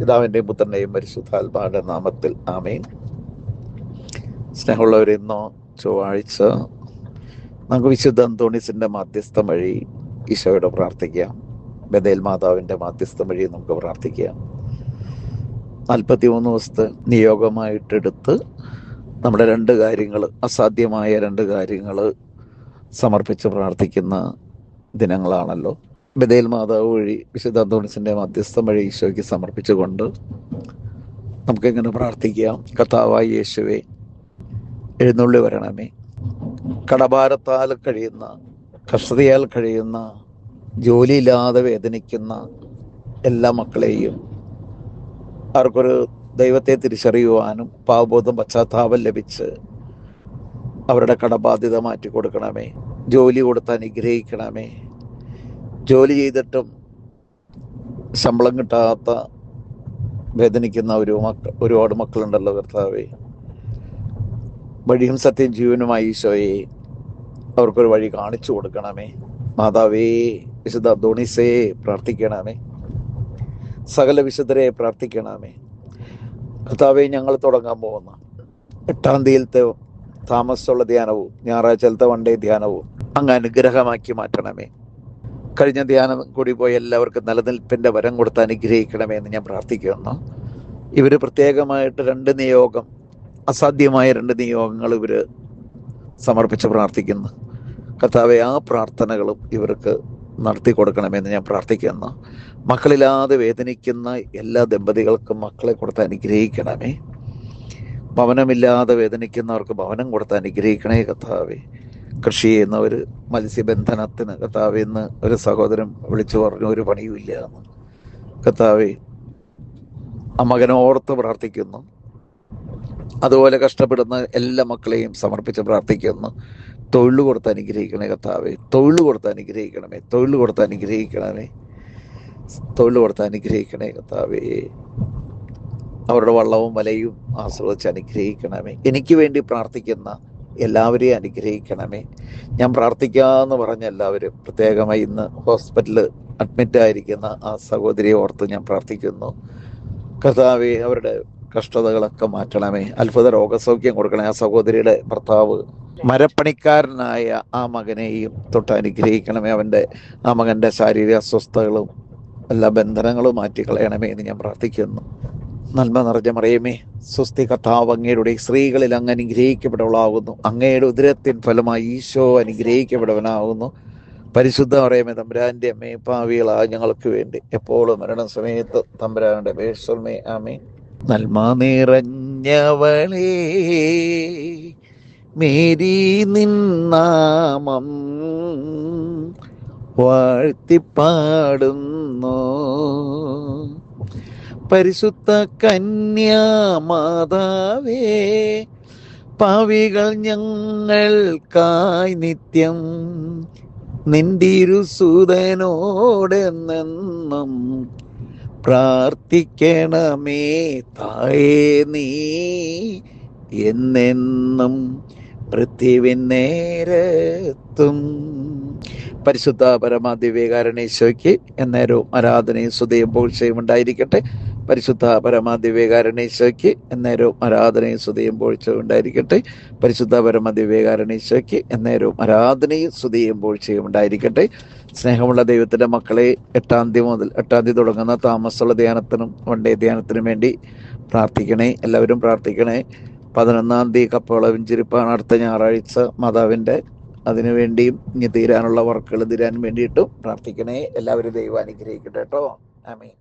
പിതാവിന്റെയും പുത്രന്റെയും പരിശുദ്ധാത്മാവിന്റെ നാമത്തിൽ ആമേൻ. സ്നേഹമുള്ളവർ ഇന്നോ ചൊവ്വാഴ്ച നമുക്ക് വിശുദ്ധ അന്തോണിസിന്റെ മാധ്യസ്ഥം വഴി ഈശോയോട് പ്രാർത്ഥിക്കാം. ബദേൽ മാതാവിന്റെ മാധ്യസ്ഥം വഴി നമുക്ക് പ്രാർത്ഥിക്കാം. നാൽപ്പത്തി മൂന്ന് ദിവസത്തെ നിയോഗമായിട്ടെടുത്ത് നമ്മുടെ രണ്ട് കാര്യങ്ങൾ അസാധ്യമായ രണ്ട് കാര്യങ്ങൾ സമർപ്പിച്ച് പ്രാർത്ഥിക്കുന്ന ദിനങ്ങളാണല്ലോ. ബദേൽ മാതാവ് വഴി വിശുദ്ധ അന്തോണിസിന്റെ മധ്യസ്ഥം വഴി ഈശോയ്ക്ക് സമർപ്പിച്ചുകൊണ്ട് നമുക്കെങ്ങനെ പ്രാർത്ഥിക്കാം. കർത്താവായ യേശുവെ എഴുന്നള്ളി വരണമേ. കടഭാരത്താൽ കഴിയുന്ന കഷ്ടതയാൽ കഴിയുന്ന ജോലിയില്ലാതെ വേദനിക്കുന്ന എല്ലാ മക്കളെയും അവർക്കൊരു ദൈവത്തെ തിരിച്ചറിയുവാനും പാവബോധം പശ്ചാത്താപം ലഭിച്ച് അവരുടെ കടബാധ്യത മാറ്റി കൊടുക്കണമേ ജോലി കൊടുത്ത് അനുഗ്രഹിക്കണമേ. ജോലി ചെയ്തിട്ടും ശമ്പളം കിട്ടാത്ത വേദനിക്കുന്ന ഒരു മക്ക ഒരുപാട് മക്കളുണ്ടല്ലോ കർത്താവേ. വഴിയും സത്യം ജീവനുമായി ഈശോയെ അവർക്കൊരു വഴി കാണിച്ചു കൊടുക്കണമേ. മാതാവേ വിശുദ്ധ ധോണിസയെ പ്രാർത്ഥിക്കണമേ. സകല വിശുദ്ധരെ പ്രാർത്ഥിക്കണമേ. കർത്താവെ ഞങ്ങൾ തുടങ്ങാൻ പോകുന്ന. എട്ടാം തീയതിയിലത്തെ താമസമുള്ള ധ്യാനവും ഞായറാഴ്ചത്തെ വണ്ടേ ധ്യാനവും അങ്ങ് അനുഗ്രഹമാക്കി മാറ്റണമേ. കഴിഞ്ഞ ധ്യാനം കൂടി പോയി എല്ലാവർക്കും നിലനിൽപ്പിന്റെ വരം കൊടുത്ത് അനുഗ്രഹിക്കണമേ എന്ന് ഞാൻ പ്രാർത്ഥിക്കുന്നു. ഇവർ പ്രത്യേകമായിട്ട് രണ്ട് നിയോഗം അസാധ്യമായ രണ്ട് നിയോഗങ്ങൾ ഇവർ സമർപ്പിച്ച് പ്രാർത്ഥിക്കുന്നു. കർത്താവെ ആ പ്രാർത്ഥനകളും ഇവർക്ക് നടത്തി കൊടുക്കണമെന്ന് ഞാൻ പ്രാർത്ഥിക്കുന്നു. മക്കളില്ലാതെ വേദനിക്കുന്ന എല്ലാ ദമ്പതികൾക്കും മക്കളെ കൊടുത്ത് അനുഗ്രഹിക്കണമേ. ഭവനമില്ലാതെ വേദനിക്കുന്നവർക്ക് ഭവനം കൊടുത്ത് അനുഗ്രഹിക്കണേ കർത്താവെ. കൃഷി ചെയ്യുന്നവർ മത്സ്യബന്ധനത്തിന് കർത്താവ് ഇന്ന് ഒരു സഹോദരൻ വിളിച്ചു പറഞ്ഞു ഒരു പണിയുമില്ല എന്ന്. കർത്താവ് ആ ഓർത്ത് പ്രാർത്ഥിക്കുന്നു. അതുപോലെ കഷ്ടപ്പെടുന്ന എല്ലാ മക്കളെയും സമർപ്പിച്ച് പ്രാർത്ഥിക്കുന്നു. തൊഴിൽ കൊടുത്ത് അനുഗ്രഹിക്കണേ കർത്താവെ തൊഴിൽ കൊടുത്ത് അനുഗ്രഹിക്കണമേ തൊഴിൽ കൊടുത്ത് അനുഗ്രഹിക്കണമേ തൊഴിൽ കൊടുത്ത് അനുഗ്രഹിക്കണേ കർത്താവേ. അവരുടെ വള്ളവും വലയും ആസ്വദിച്ച് അനുഗ്രഹിക്കണമേ. എനിക്ക് വേണ്ടി പ്രാർത്ഥിക്കുന്ന എല്ലാവരെയും അനുഗ്രഹിക്കണമേ. ഞാൻ പ്രാർത്ഥിക്കാമെന്ന് പറഞ്ഞ എല്ലാവരും പ്രത്യേകമായി ഇന്ന് ഹോസ്പിറ്റലിൽ അഡ്മിറ്റ് ആയിരിക്കുന്ന ആ സഹോദരിയെ ഓർത്ത് ഞാൻ പ്രാർത്ഥിക്കുന്നു. കർത്താവെ അവരുടെ കഷ്ടതകളൊക്കെ മാറ്റണമേ. അത്ഭുത രോഗസൗഖ്യം കൊടുക്കണേ ആ സഹോദരിയുടെ ഭർത്താവ് മരപ്പണിക്കാരനായ ആ മകനെയും തൊട്ട് അനുഗ്രഹിക്കണമേ. അവന്റെ ആ മകന്റെ ശാരീരിക അസ്വസ്ഥതകളും എല്ലാ ബന്ധനങ്ങളും മാറ്റിക്കളയണമേ എന്ന് ഞാൻ പ്രാർത്ഥിക്കുന്നു. നന്മ നിറഞ്ഞ മറിയമേ സ്വസ്തി കഥാവ് അങ്ങയുടെ സ്ത്രീകളിൽ അങ്ങ് അനുഗ്രഹിക്കപ്പെടവളാകുന്നു അങ്ങയുടെ ഉദരത്തിൻ ഫലമായി ഈശോ അനുഗ്രഹിക്കപ്പെടവനാകുന്നു പരിശുദ്ധ പറയുമേ തമ്പുരാന്റെ അമ്മേ പാവികളായ ഞങ്ങൾക്ക് വേണ്ടി. എപ്പോഴും മരണ സമയത്ത് തമ്പുരാനുടെ പേശ്വമേ ആമേ നന്മ നിറഞ്ഞവളേ മേരി നിന്നാമം വാഴ്ത്തിപ്പാടുന്നു. പരിശുദ്ധ കന്യാമാതാവേ പാവികൾ ഞങ്ങൾക്കായി നിത്യം നിന്തിരുസുതനോടെന്നെന്നും പ്രാർത്ഥിക്കണമേ തായേ നീ എന്നെന്നും പൃഥ്വിൻ നേരത്തും. പരിശുദ്ധ പരമാദിവേകാരണേശോയ്ക്ക് എന്നേരവും ആരാധനയും സ്തുതിയും പോഴ്ചയും ഉണ്ടായിരിക്കട്ടെ. പരിശുദ്ധ പരമാദിവേകാരണേശോയ്ക്ക് എന്നേരവും ആരാധനയും സ്തുതിയും പോഴ്ചയുണ്ടായിരിക്കട്ടെ പരിശുദ്ധ പരമാദിവേകാരണേശോയ്ക്ക് എന്നേരവും ആരാധനയും സ്തുതിയും പോഴ്ചയും ഉണ്ടായിരിക്കട്ടെ സ്നേഹമുള്ള ദൈവത്തിന്റെ മക്കളെ എട്ടാം തീയതി മുതൽ എട്ടാം തീയതി തുടങ്ങുന്ന താമസമുള്ള ധ്യാനത്തിനും വണ്ടേ ധ്യാനത്തിനും വേണ്ടി പ്രാർത്ഥിക്കണേ. എല്ലാവരും പ്രാർത്ഥിക്കണേ. പതിനൊന്നാം തീയതി കപ്പോള വെഞ്ചിരിപ്പാണ് അടുത്ത ഞായറാഴ്ച. മാതാവിന്റെ അതിനുവേണ്ടിയും ഇനി തീരാനുള്ള വർക്കുകൾ തീരാൻ വേണ്ടിയിട്ടും പ്രാർത്ഥിക്കണേ. എല്ലാവരും ദൈവം അനുഗ്രഹിക്കട്ടെ കേട്ടോ. ആമീൻ.